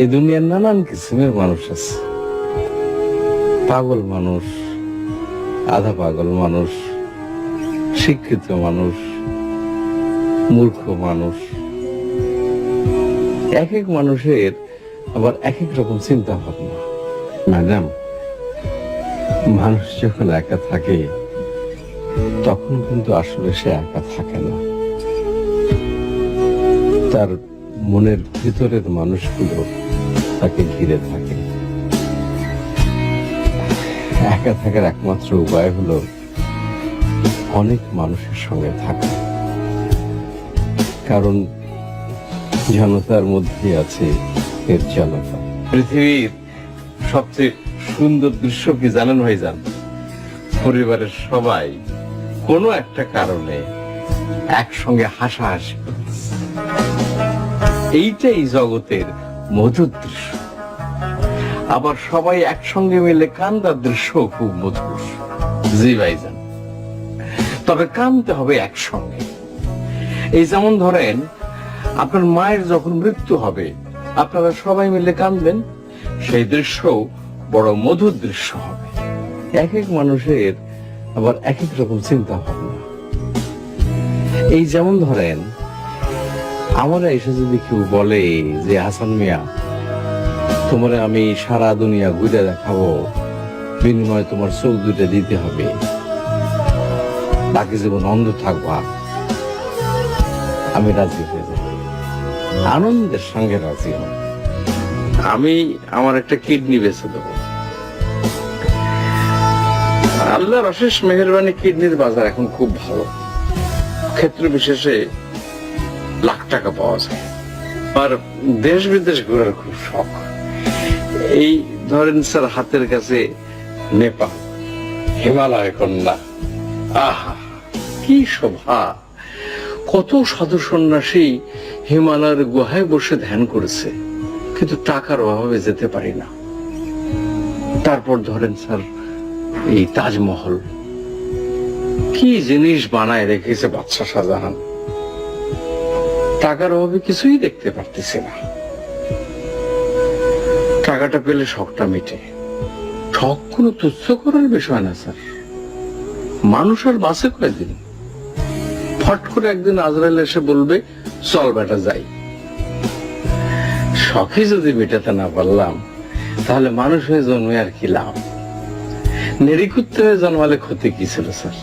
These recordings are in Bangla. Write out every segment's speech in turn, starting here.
এই দুনিয়ার নানান কিসিমের মানুষ আছে। পাগল মানুষ, আধা পাগল মানুষ, শিক্ষিত মানুষ, মূর্খ মানুষ। এক এক মানুষের আবার এক এক রকম চিন্তা ভাবনা ম্যাডাম, মানুষ যখন একা থাকে, তখন কিন্তু আসলে সে একা থাকে না। তার মনের ভিতরের মানুষগুলো তাকে ঘিরে থাকে। একা থাকার একমাত্র উপায় হলো অনেক মানুষের সঙ্গে থাকা। কারণ জনতার মধ্যে আছে এর জনতা। পৃথিবীর সবচেয়ে সুন্দর দৃশ্য কি জানেন ভাইজান? পরিবারের সবাই কোনো একটা কারণে একসঙ্গে হাসাহাসি এইটাই জগতের মধুর দৃশ্য। আবার সবাই একসঙ্গে মিলে কান্দার দৃশ্য খুব মধুর। জি ভাইজান। তবে কানতে হবে একসঙ্গে। এই যেমন ধরেন, আপনার মায়ের যখন মৃত্যু হবে, আপনারা সবাই মিলে কাঁদবেন, সেই দৃশ্য বড় মধুর দৃশ্য হবে। এক এক মানুষের আবার এক এক রকম চিন্তা ভাবনা এই যেমন ধরেন, আমরা এসে যদি কেউ বলে যে, হাসান মিয়া তোমার আমি সারা দুনিয়া ঘুরে দেখাবো। বিনিময়ে তোমার চোখ দুটা দিতে হবে। বাকি জীবন অন্ধ থাকবা। আমি রাজি হয়ে যাব। আনন্দের সঙ্গে রাজি হব আমি আমার একটা কিডনি বেছে দেবো। আল্লাহর অশেষ মেহরবানি কিডনির বাজার এখন খুব ভালো। ক্ষেত্র বিশেষে লাখ টাকা পাওয়া যায়। আর দেশ বিদেশ ঘোরার খুব শখ। এই ধরেন স্যার, হাতের কাছে নেপাল হিমালয় কন্যা। আহা, কি শোভা। কত সাধু সন্ন্যাসী হিমালয়ের গুহায় বসে ধ্যান করেছে, কিন্তু টাকার অভাবে যেতে পারি না। তারপর ধরেন স্যার, এই তাজমহল। কি জিনিস বানায় রেখেছে বাদশা শাহজাহান? টাকার অভাবে কিছুই দেখতে পারতেছি না। টাকাটা পেলে শখটা মিটে। শখ কোনো তুচ্ছ করার বিষয় না, স্যার। মানুষ আর বাসে কয়েকদিন ফট করে একদিন আজরাইল এসে বলবে, চল বেটা, যাই। শখে যদি মেটাতে না পারলাম, তাহলে মানুষ হয়ে জন্মে আর কি লাভ? নেড়িকুত্তে হয়ে জন্মালে ক্ষতি কি ছিল, স্যার?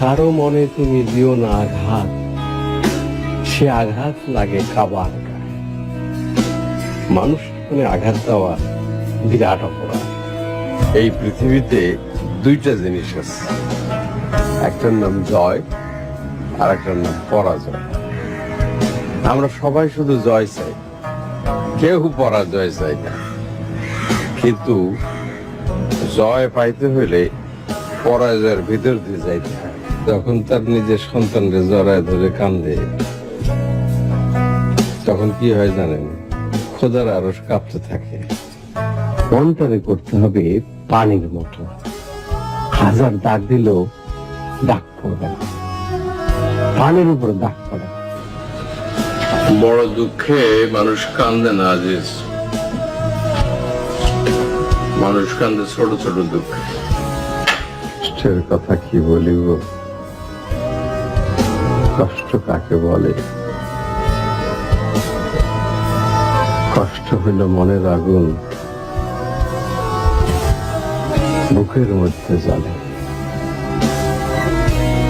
কারও মনে তুমি দিও না আঘাত, সে আঘাত লাগে কাবার মানুষ মনে আঘাত দেওয়া বিরাট অপরাধ। এই পৃথিবীতে দুইটা জিনিস আছে। একটার নাম জয়, আর একটার নাম পরাজয়। আমরা সবাই শুধু জয় চাই। কেউ পরাজয় চাই না। কিন্তু জয় পাইতে হইলে পরাজয়ের ভিতর দিয়ে যাইতে হয়। যখন তার নিজের সন্তানকে জড়ায় ধরে কান্দে, তখন কি হয় জানেন? খোদার আরস কাঁপতে থাকে। মনটারে করতে হবে পানির মতো। হাজার দাগ দিলেও দাগ পড়বে না। পানির উপরে দাগ পড়ে বড় দুঃখে মানুষ কান্দে না আজিজ। মানুষ কান্দে ছোট ছোট দুঃখে। কষ্টের কথা কি বলিব? কষ্ট কাকে বলে? কষ্ট হইল মনের আগুন বুকের মধ্যে জ্বলে।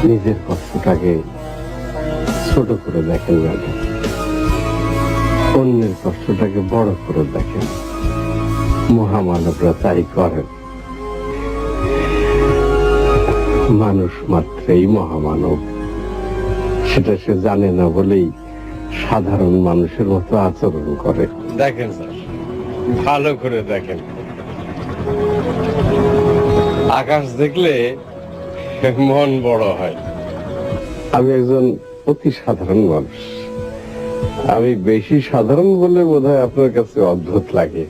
নিজের কষ্টটাকে ছোট করে দেখেন ম্যাডাম অন্যের কষ্টটাকে বড় করে দেখেন। মহামানবরা তাই করেন। মানুষ মাত্রেই মহামানব। সেটা সে জানে না বলেই সাধারণ মানুষের মতো আচরণ করে। দেখেন ভালো করে দেখেন। আকাশ দেখলে মন বড় হয়। আমি একজন অতি সাধারণ মানুষ। আমি বেশি সাধারণ বলে বোধহয় আপনার কাছে অদ্ভুত লাগে।